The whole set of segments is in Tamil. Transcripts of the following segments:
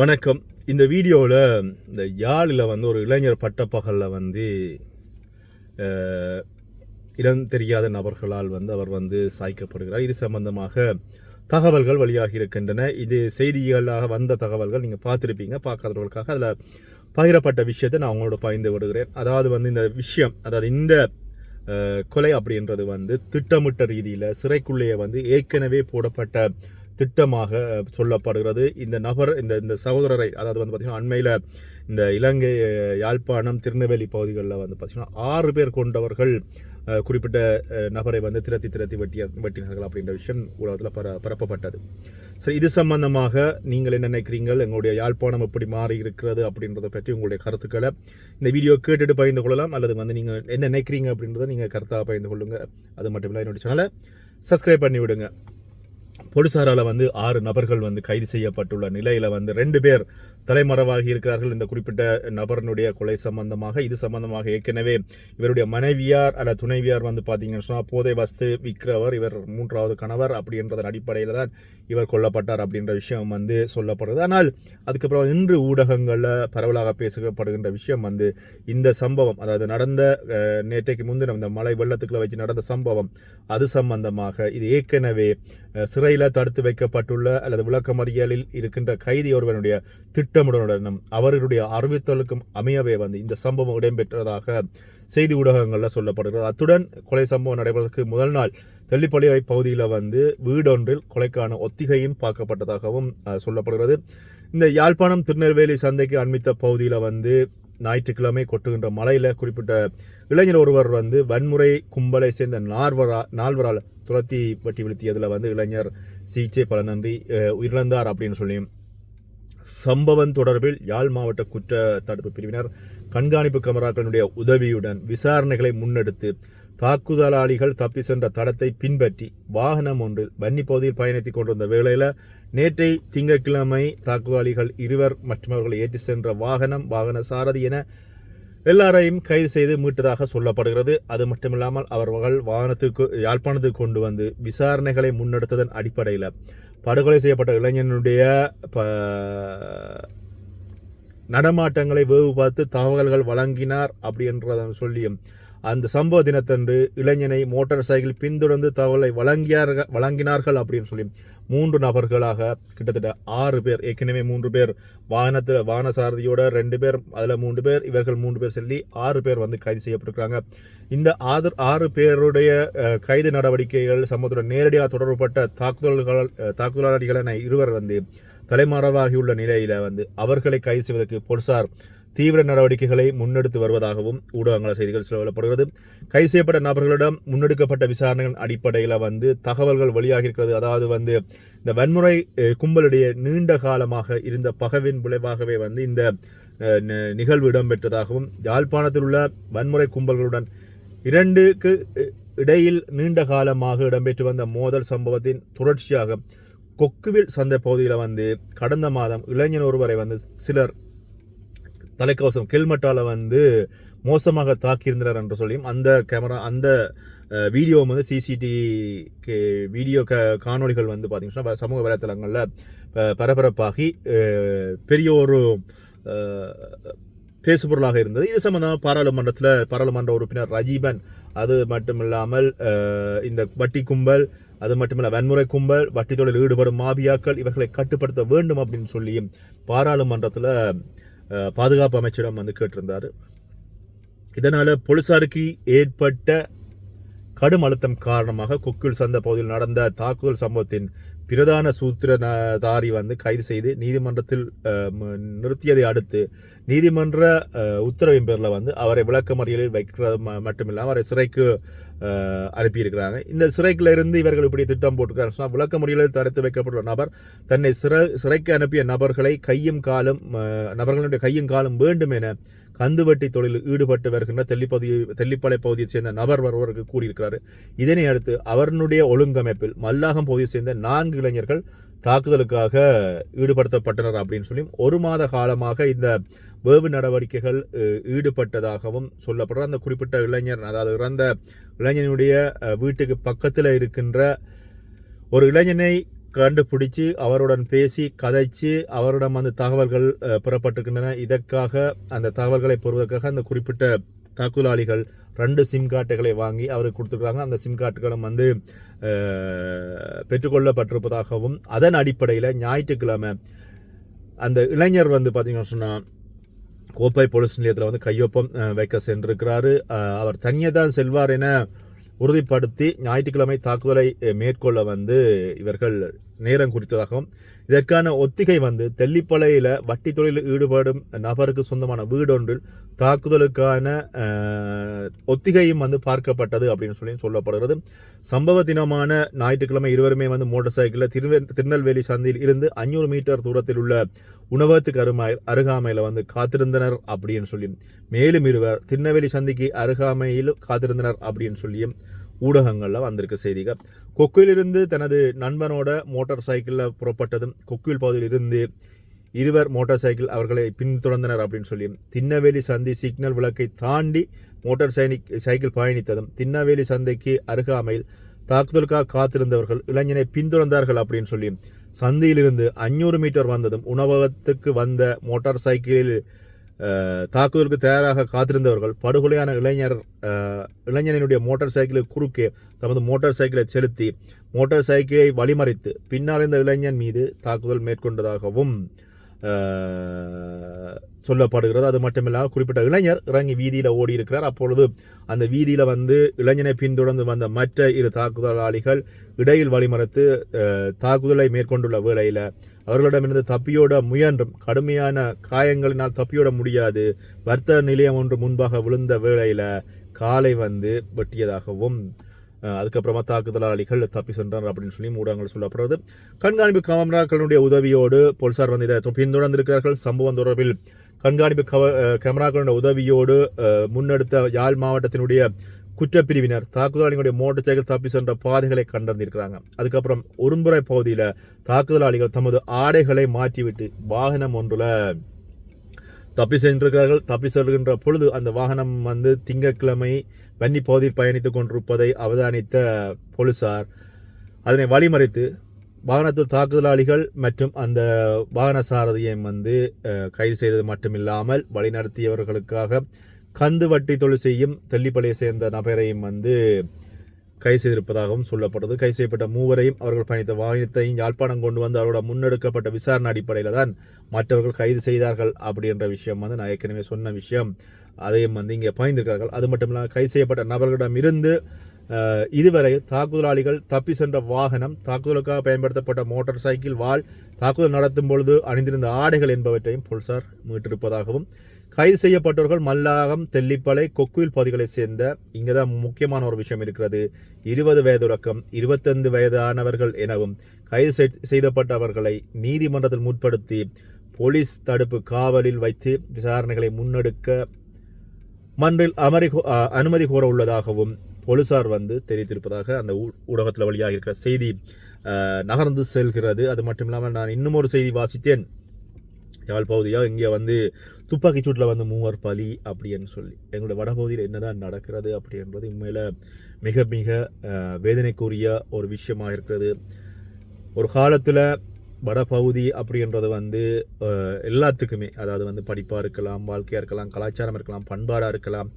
வணக்கம். இந்த வீடியோவில் இந்த யாழில் வந்து ஒரு இளைஞர் பட்டப்பகலில் வந்து இடம் தெரியாத நபர்களால் வந்து அவர் வந்து சாய்க்கப்படுகிறார். இது சம்பந்தமாக தகவல்கள் வெளியாகி இருக்கின்றன. இது செய்திகளாக வந்த தகவல்கள் நீங்கள் பார்த்துருப்பீங்க. பார்க்காதவர்களுக்காக அதில் பகிரப்பட்ட விஷயத்தை நான் அவங்களோட பகிர்ந்து விடுகிறேன். அதாவது வந்து இந்த விஷயம் அதாவது இந்த கொலை அப்படின்றது வந்து திட்டமிட்ட ரீதியில் சிறைக்குள்ளேயே வந்து ஏற்கனவே போடப்பட்ட திட்டமாக சொல்லப்படுகிறது. இந்த நபர் இந்த இந்த சகோதரரை அதாவது வந்து பார்த்திங்கன்னா அண்மையில் இந்த இலங்கை யாழ்ப்பாணம் திருநெல்வேலி பகுதிகளில் வந்து பார்த்திங்கன்னா ஆறு பேர் கொண்டவர்கள் குறிப்பிட்ட நபரை வந்து திரத்தி திரத்தி வெட்டிய வெட்டினார்கள் அப்படின்ற விஷயம் உலகத்தில் பர பரப்பப்பட்டது. சரி இது சம்பந்தமாக நீங்கள் என்ன நினைக்கிறீங்கள்? எங்களுடைய யாழ்ப்பாணம் எப்படி மாறி இருக்கிறது அப்படின்றத பற்றி உங்களுடைய கருத்துக்களை இந்த வீடியோ கேட்டுட்டு பகிர்ந்து கொள்ளலாம். அல்லது வந்து நீங்கள் என்ன நினைக்கிறீங்க அப்படின்றத நீங்கள் கருத்தாக பகிர்ந்து கொள்ளுங்கள் அது மட்டும் இல்லை என்னுடைய சேனலை சப்ஸ்கிரைப் பண்ணி விடுங்க போலீசாரால் வந்து ஆறு நபர்கள் வந்து கைது செய்யப்பட்டுள்ள நிலையில் வந்து ரெண்டு பேர் தலைமறைவாகி இருக்கிறார்கள். இந்த குறிப்பிட்ட நபரனுடைய கொலை சம்பந்தமாக இது சம்பந்தமாக ஏற்கனவே இவருடைய மனைவியார் அல்ல துணைவியார் வந்து பார்த்தீங்கன்னு சொன்னால் போதை வஸ்து விற்கிறவர் இவர் மூன்றாவது கணவர் அப்படின்றதன் அடிப்படையில் தான் இவர் கொல்லப்பட்டார் அப்படின்ற விஷயம் வந்து சொல்லப்படுது. ஆனால் அதுக்கப்புறம் இன்று ஊடகங்களில் பரவலாக பேசப்படுகின்ற விஷயம் வந்து இந்த சம்பவம் அதாவது நடந்த நேற்றைக்கு முந்தின இந்த மலை வெள்ளத்துக்குள்ள வச்சு நடந்த சம்பவம் அது சம்பந்தமாக இது ஏற்கனவே சிறையில் சிறையில் தடுத்து வைக்கப்பட்டுள்ள அல்லது விளக்கமறியலில் இருக்கின்ற கைதி ஒருவனுடைய திட்டமிடனுடனும் அவர்களுடைய அறிவித்தலுக்கும் அமையவே வந்து இந்த சம்பவம் இடம்பெற்றதாக செய்தி ஊடகங்களில் சொல்லப்படுகிறது. அத்துடன் கொலை சம்பவம் நடைபெறுவதற்கு முதல் நாள் தெல்லிப்பள்ளி பகுதியில் வந்து வீடொன்றில் கொலைக்கான ஒத்திகையும் பார்க்கப்பட்டதாகவும் சொல்லப்படுகிறது. இந்த யாழ்ப்பாணம் திருநெல்வேலி சந்தைக்கு அண்மித்த பகுதியில் வந்து ஞாயிற்றுக்கிழமை கொட்டுகின்ற மலையில் குறிப்பிட்ட இளைஞர் ஒருவர் வந்து வன்முறை கும்பலை சேர்ந்த நால்வரா நால்வரால் துரத்தி பட்டி வீழ்த்தியதில் வந்து இளைஞர் சிகிச்சை பலனின்றி உயிரிழந்தார் அப்படின்னு சொல்லியும் சம்பவம் தொடர்பில் யாழ் மாவட்ட குற்ற தடுப்பு பிரிவினர் கண்காணிப்பு கமராக்களினுடைய உதவியுடன் விசாரணைகளை முன்னெடுத்து தாக்குதலாளிகள் தப்பி சென்ற தடத்தை பின்பற்றி வாகனம் ஒன்றில் வன்னி பகுதியில் பயணித்துக் கொண்டிருந்த வேளையில் நேற்றை திங்கட்கிழமை தாக்குதலிகள் இருவர் மற்றவர்களை ஏற்றி சென்ற வாகனம் வாகன சாரதி என எல்லாரையும் கைது செய்து மீட்டதாக சொல்லப்படுகிறது. அது மட்டுமில்லாமல் அவர்கள் வாகனத்துக்கு யாழ்ப்பாணத்துக்கு கொண்டு வந்து விசாரணைகளை முன்னெடுத்ததன் அடிப்படையில் படுகொலை செய்யப்பட்ட இளைஞனுடைய ப- நடமாட்டங்களை வேவு பார்த்து தகவல்கள் வழங்கினார் அப்படின்றத சொல்லியும் அந்த சம்பவ தினத்தன்று இளைஞனை மோட்டார் சைக்கிள் பின்தொடர்ந்து தகவலை வழங்கியார்கள் வழங்கினார்கள் அப்படின்னு சொல்லி மூன்று நபர்களாக கிட்டத்தட்ட ஆறு பேர் ஏற்கனவே மூன்று பேர் வாகனத்தில் வாகன சாரதியோட ரெண்டு பேர் அதில் மூன்று பேர் இவர்கள் மூன்று பேர் சொல்லி ஆறு பேர் வந்து கைது செய்யப்பட்டிருக்காங்க இந்த ஆதர் ஆறு பேருடைய கைது நடவடிக்கைகள் சம்பவத்துடன் நேரடியாக தொடர்புபட்ட தாக்குதல்கள் தாக்குதலாளிகள் என இருவர் வந்து தலைமறைவாகியுள்ள நிலையில வந்து அவர்களை கைது செய்வதற்கு போலீசார் தீவிர நடவடிக்கைகளை முன்னெடுத்து வருவதாகவும் ஊடகங்கள செய்திகள் சொல்லப்படுகிறது. கைது செய்யப்பட்ட நபர்களிடம் முன்னெடுக்கப்பட்ட விசாரணைகள் அடிப்படையில் வந்து தகவல்கள் வெளியாகி இருக்கிறது அதாவது வந்து இந்த வன்முறை கும்பலுடைய நீண்ட காலமாக இருந்த பகவின் விளைவாகவே வந்து இந்த நிகழ்வு இடம்பெற்றதாகவும் யாழ்ப்பாணத்தில் உள்ள வன்முறை கும்பல்களுடன் இரண்டுக்கு இடையில் நீண்ட காலமாக இடம்பெற்று வந்த மோதல் சம்பவத்தின் தொடர்ச்சியாக கொக்குவில் சந்தை பகுதியில் வந்து கடந்த மாதம் இளைஞர் ஒருவரை வந்து சிலர் தலைக்கவசம் கெல்மெட்டால் வந்து மோசமாக தாக்கியிருந்தனர் என்று சொல்லியும் அந்த கேமரா அந்த வீடியோ வந்து சிசிடிவி வீடியோ க காணொளிகள் வந்து பார்த்திங்கன்னா சமூக வலைத்தளங்களில் பரபரப்பாகி பெரிய ஒரு பேசுபொருளாக இருந்தது. இது சம்பந்தமாக பாராளுமன்றத்தில் பாராளுமன்ற உறுப்பினர் ரஜீபன் அது மட்டும் இல்லாமல் இந்த வட்டி கும்பல் அது மட்டுமல்ல வன்முறை கும்பல் வட்டி தொழில் ஈடுபடும் மாபியாக்கள் இவர்களை கட்டுப்படுத்த வேண்டும் அப்படின்னு சொல்லியும் பாராளுமன்றத்தில் பாதுகாப்பு அமைச்சரிடம் வந்து கேட்டிருந்தார். இதனால் போலீசாருக்கு ஏற்பட்ட கடும் அழுத்தம் காரணமாக கொக்குள் சந்த பகுதியில் நடந்த தாக்குதல் சம்பவத்தின் பிரதான சூத்திரதாரி வந்து கைது செய்து நீதிமன்றத்தில் நிறுத்தியதை அடுத்து நீதிமன்ற உத்தரவின் பேரில் வந்து அவரை விளக்கமறியலில் வைக்கிறது ம- மட்டுமில்லாமல் அவரை சிறைக்கு அனுப்பியிருக்கிறாங்க. இந்த சிறைக்கில் இருந்து இவர்கள் இப்படி திட்டம் போட்டுக்கிறாங்க விளக்க முறையில் தடுத்து வைக்கப்பட்டுள்ள நபர் தன்னை சிறை சிறைக்கு அனுப்பிய நபர்களை கையும் காலும் நபர்களுடைய கையும் காலும் வேண்டும் என கந்துவட்டி தொழிலில் ஈடுபட்டு வருகின்ற தெல்லிப்பகுதியை தெல்லிப்பாளை பகுதியைச் சேர்ந்த நபர் ஒருவருக்கு கூறியிருக்கிறார். இதனை அடுத்து அவருடைய ஒழுங்கமைப்பில் மல்லாகம் பகுதியை சேர்ந்த நான்கு இளைஞர்கள் தாக்குதலுக்காக ஈடுபடுத்தப்பட்டனர் அப்படின்னு சொல்லி ஒரு மாத காலமாக இந்த வேவு நடவடிக்கைகள் ஈடுபட்டதாகவும் சொல்லப்படுற அந்த குறிப்பிட்ட இளைஞர் அதாவது இறந்த இளைஞனுடைய வீட்டுக்கு பக்கத்தில் இருக்கின்ற ஒரு இளைஞனை கண்டுபிடிச்சு அவருடன் பேசி கதைச்சு அவரிடம் அந்த தகவல்கள் பெறப்பட்டிருக்கின்றன. இதற்காக அந்த தகவல்களை பெறுவதற்காக அந்த குறிப்பிட்ட தாக்குதலாளிகள் ரெண்டு சிம் கார்டுகளை வாங்கி அவருக்கு கொடுத்துருக்காங்க அந்த சிம் கார்டுகளும் வந்து பெற்றுக்கொள்ளப்பட்டிருப்பதாகவும் அதன் அடிப்படையில் ஞாயிற்றுக்கிழமை அந்த இளைஞர் வந்து பார்த்தீங்கன்னு சொன்னால் கோப்பை போலீஸ் நிலையத்தில் வந்து கையொப்பம் வைக்க சென்றிருக்கிறாரு. அவர் தனியே தான் செல்வார் என உறுதிப்படுத்தி ஞாயிற்றுக்கிழமை தாக்குதலை மேற்கொள்ள வந்து இவர்கள் நேரம் குறித்ததாகவும் இதற்கான ஒத்திகை வந்து தெல்லிப்பளையில் வட்டி தொழிலில் ஈடுபடும் நபருக்கு சொந்தமான வீடொன்றில் தாக்குதலுக்கான ஒத்திகையும் வந்து பார்க்கப்பட்டது அப்படின்னு சொல்லி சொல்லப்படுகிறது. சம்பவ தினமான ஞாயிற்றுக்கிழமை இருவருமே வந்து மோட்டார் சைக்கிளில் திருவெ திருநெல்வேலி சந்தையில் இருந்து அஞ்சூறு மீட்டர் தூரத்தில் உள்ள உணவகத்துக்கு அருமை அருகாமையில் வந்து காத்திருந்தனர் அப்படின்னு சொல்லி மேலும் இருவர் திருநெல்வேலி சந்திக்கு அருகாமையில் காத்திருந்தனர் அப்படின்னு சொல்லியும் ஊடகங்களில் வந்திருக்க செய்திகள். கொக்குயிலிருந்து தனது நண்பனோட மோட்டார் சைக்கிளில் புறப்பட்டதும் கொக்குயில் பகுதியில் இருந்து இருவர் மோட்டார் சைக்கிள் அவர்களை பின்தொடர்ந்தனர் அப்படின்னு சொல்லி திண்ணவேலி சந்தி சிக்னல் விளக்கை தாண்டி மோட்டார் சைனிக் சைக்கிள் பயணித்ததும் திண்ணவேலி சந்தைக்கு அருகாமையில் தாக்குதலுக்காக காத்திருந்தவர்கள் இளைஞனை பின்தொடர்ந்தார்கள் அப்படின்னு சொல்லி சந்தியிலிருந்து அஞ்சூறு மீட்டர் வந்ததும் உணவகத்துக்கு வந்த மோட்டார் சைக்கிளில் தாக்குதலுக்கு தயாராக காத்திருந்தவர்கள் படுகொலையான இளைஞர் இளைஞனினுடைய மோட்டார் சைக்கிளை குறுக்கே தமது மோட்டார் சைக்கிளை செலுத்தி மோட்டார் சைக்கிளை வழிமறைத்து பின்னால் இந்த இளைஞன் மீது தாக்குதல் மேற்கொண்டதாகவும் சொல்லப்படுகிறது. அது மட்டுமில்லாமல் குறிப்பிட்ட இளைஞர் இறங்கி வீதியில் ஓடி இருக்கிறார் அப்பொழுது அந்த வீதியில் வந்து இளைஞனை பின்தொடர்ந்து வந்த மற்ற இரு தாக்குதலாளிகள் இடையில் வழிமறைத்து தாக்குதலை மேற்கொண்டுள்ள வேளையில் அவர்களிடமிருந்து தப்பியோட முயன்றும் கடுமையான காயங்களினால் தப்பியோட முடியாது வர்த்தக நிலையம் ஒன்று முன்பாக விழுந்த வேளையில் காலை வந்து வெட்டியதாகவும் அதுக்கப்புறமா தாக்குதலாளிகள் தப்பி சென்றனர் அப்படின்னு சொல்லி ஊடகங்கள் சொல்லப்படுறது. கண்காணிப்பு கேமராக்களுடைய உதவியோடு போலீசார் வந்து இதை பின்தொடர்ந்திருக்கிறார்கள். சம்பவம் தொடர்பில் கண்காணிப்பு கவ கேமராக்களுடைய உதவியோடு முன்னெடுத்த யாழ் மாவட்டத்தினுடைய குற்றப்பிரிவினர் தாக்குதலாளிகளுடைய மோட்டார் சைக்கிள் தப்பி சென்ற பாதைகளை கண்டறிந்திருக்கிறாங்க. அதுக்கப்புறம் ஒரு பகுதியில் தாக்குதலாளிகள் தமது ஆடைகளை மாற்றிவிட்டு வாகனம் ஒன்றில் தப்பி சென்றிருக்கிறார்கள் தப்பி செல்கின்ற பொழுது அந்த வாகனம் வந்து திங்கட்கிழமை வன்னி பகுதியில் பயணித்துக் கொண்டிருப்பதை அவதானித்த போலீசார் அதனை வழிமறைத்து வாகனத்தில் தாக்குதலாளிகள் மற்றும் அந்த வாகன சாரதியை வந்து கைது செய்தது மட்டுமில்லாமல் வழிநடத்தியவர்களுக்காக கந்து வட்டி தொழில் செய்யும் தெல்லிப்பள்ளியை சேர்ந்த நபரையும் வந்து கைது செய்திருப்பதாகவும் சொல்லப்பட்டது கைது செய்யப்பட்ட மூவரையும் அவர்கள் பயணித்த வாகனத்தையும் யாழ்ப்பாணம் கொண்டு வந்து அவரோட முன்னெடுக்கப்பட்ட விசாரணை அடிப்படையில் தான் மற்றவர்கள் கைது செய்தார்கள் அப்படின்ற விஷயம் வந்து நான் ஏற்கனவே சொன்ன விஷயம். அதையும் வந்து இங்கே பயந்திருக்கிறார்கள். அது மட்டும் இல்லாமல் கைது செய்யப்பட்ட நபர்களிடம் இருந்து இதுவரை தாக்குதலாளிகள் தப்பி சென்ற வாகனம் தாக்குதலுக்காக பயன்படுத்தப்பட்ட மோட்டார் சைக்கிள் வால் தாக்குதல் நடத்தும் பொழுது அணிந்திருந்த ஆடைகள் என்பவற்றையும் போலீசார் மீட்டிருப்பதாகவும் கைது செய்யப்பட்டவர்கள் மல்லாகம் தெல்லிப்பளை கொக்குயில் பகுதிகளை சேர்ந்த இங்கே தான் முக்கியமான ஒரு விஷயம் இருக்கிறது இருபது வயதுடக்கம் இருபத்தைந்து வயதானவர்கள் எனவும் கைது செய்- செய்யப்பட்டவர்களை நீதிமன்றத்தில் முற்படுத்தி போலீஸ் தடுப்பு காவலில் வைத்து விசாரணைகளை முன்னெடுக்க மன்றில் அமரி அனுமதி கோர உள்ளதாகவும் போலீசார் வந்து தெரிவித்திருப்பதாக அந்த ஊடகத்தில் வழியாக இருக்கிற செய்தி நகர்ந்து செல்கிறது. அது மட்டும் இல்லாமல் நான் இன்னும் ஒரு செய்தி வாசித்தேன். யாழ் பகுதியாக இங்கே வந்து துப்பாக்கி சூட்டில் வந்து மூவர் பலி அப்படின்னு சொல்லி. எங்களோட வடபகுதியில் என்னதான் நடக்கிறது அப்படின்றது உண்மையில் மிக மிக வேதனைக்குரிய ஒரு விஷயமாக இருக்கிறது ஒரு காலத்தில் வடபகுதி அப்படின்றது வந்து எல்லாத்துக்குமே அதாவது வந்து படிப்பாக இருக்கலாம் வாழ்க்கையாக இருக்கலாம் கலாச்சாரம் இருக்கலாம் பண்பாடாக இருக்கலாம்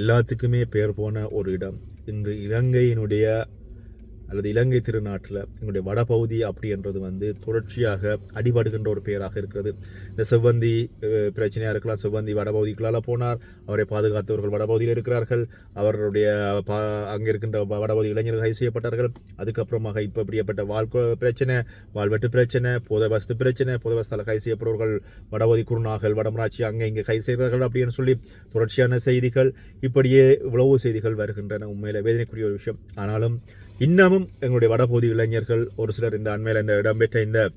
எல்லாத்துக்குமே பேர் போன ஒரு இடம். இன்று இலங்கையினுடைய அல்லது இலங்கை திருநாட்டில் எங்களுடைய வடபகுதி அப்படின்றது வந்து தொடர்ச்சியாக அடிபடுகின்ற ஒரு பெயராக இருக்கிறது. இந்த செவ்வந்தி பிரச்சனையாக இருக்கலாம். செவ்வந்தி வடபகுதிக்குள்ளால் போனார். அவரை பாதுகாத்தவர்கள் வடபகுதியில் இருக்கிறார்கள். அவருடைய பா அங்கே இருக்கின்ற வ- வடபகுதி இளைஞர்கள் கைது செய்யப்பட்டார்கள். அதுக்கப்புறமாக இப்போ இப்படியப்பட்ட வாழ் பிரச்சனை வாழ்வெட்டு பிரச்சனை போத வஸ்து பிரச்சனை போத வசத்தால் கைது செய்யப்படுவர்கள் வடபகுதி குருநாகல் வடமராட்சி அங்கே இங்கே கைது செய்கிறார்கள் அப்படின்னு சொல்லி தொடர்ச்சியான செய்திகள். இப்படியே இவ்வளவு செய்திகள் வருகின்றன. உண்மையில் வேதனைக்குரிய ஒரு விஷயம். ஆனாலும் இன்னமும் எங்களுடைய வடபகுதி இளைஞர்கள் ஒரு சிலர் இந்த அண்மையில் இந்த இடம்பெற்ற இந்த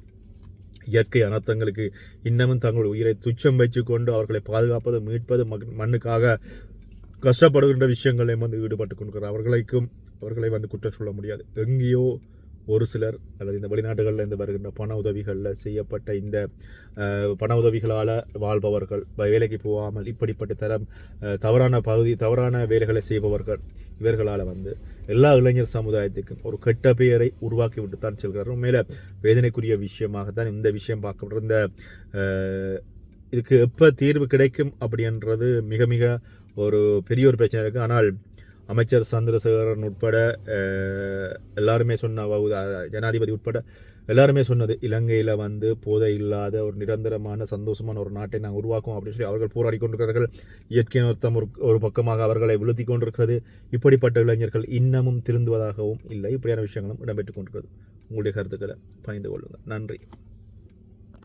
இயற்கை அனர்த்தங்களுக்கு இன்னமும் தங்களுடைய உயிரை துச்சம் வச்சுக்கொண்டு அவர்களை பாதுகாப்பது மீட்பது மக்- மண்ணுக்காக கஷ்டப்படுகின்ற விஷயங்களையும் வந்து ஈடுபட்டு கொண்டிருக்கிறார். அவர்களுக்கும் அவர்களை வந்து குற்றம் சொல்ல முடியாது. எங்கேயோ ஒரு சிலர் அல்லது இந்த வெளிநாடுகளில் இருந்து வருகின்ற பண உதவிகளில் செய்யப்பட்ட இந்த பண உதவிகளால் வாழ்பவர்கள் வேலைக்கு போகாமல் இப்படிப்பட்ட தரம் தவறான பகுதி தவறான வேலைகளை செய்பவர்கள் இவர்களால் வந்து எல்லா இளைஞர் சமுதாயத்துக்கும் ஒரு கெட்ட பெயரை உருவாக்கி விட்டு தான் செல்கிறார் மேலே வேதனைக்குரிய விஷயமாகத்தான் இந்த விஷயம் பார்க்கப்படுற இந்த இதுக்கு எப்போ தீர்வு கிடைக்கும் அப்படின்றது மிக மிக ஒரு பெரிய ஒரு பிரச்சனை இருக்குது ஆனால் அமைச்சர் சந்திரசேகரன் உட்பட எல்லாருமே சொன்ன ஜனாதிபதி உட்பட எல்லாருமே சொன்னது இலங்கையில் வந்து போதை இல்லாத ஒரு நிரந்தரமான சந்தோஷமான ஒரு நாட்டை நாங்கள் உருவாக்குவோம் அப்படின்னு சொல்லி அவர்கள் போராடி கொண்டிருக்கிறார்கள். இயற்கை நிறுத்தம் ஒரு ஒரு பக்கமாக அவர்களை விழுத்தி கொண்டிருக்கிறது. இப்படிப்பட்ட இளைஞர்கள் இன்னமும் திருந்துவதாகவும் இல்லை. இப்படியான விஷயங்களும் இடம்பெற்றுக் கொண்டிருக்கிறது. உங்களுடைய கருத்துக்களை பகிர்ந்து கொள்ளுங்கள். நன்றி.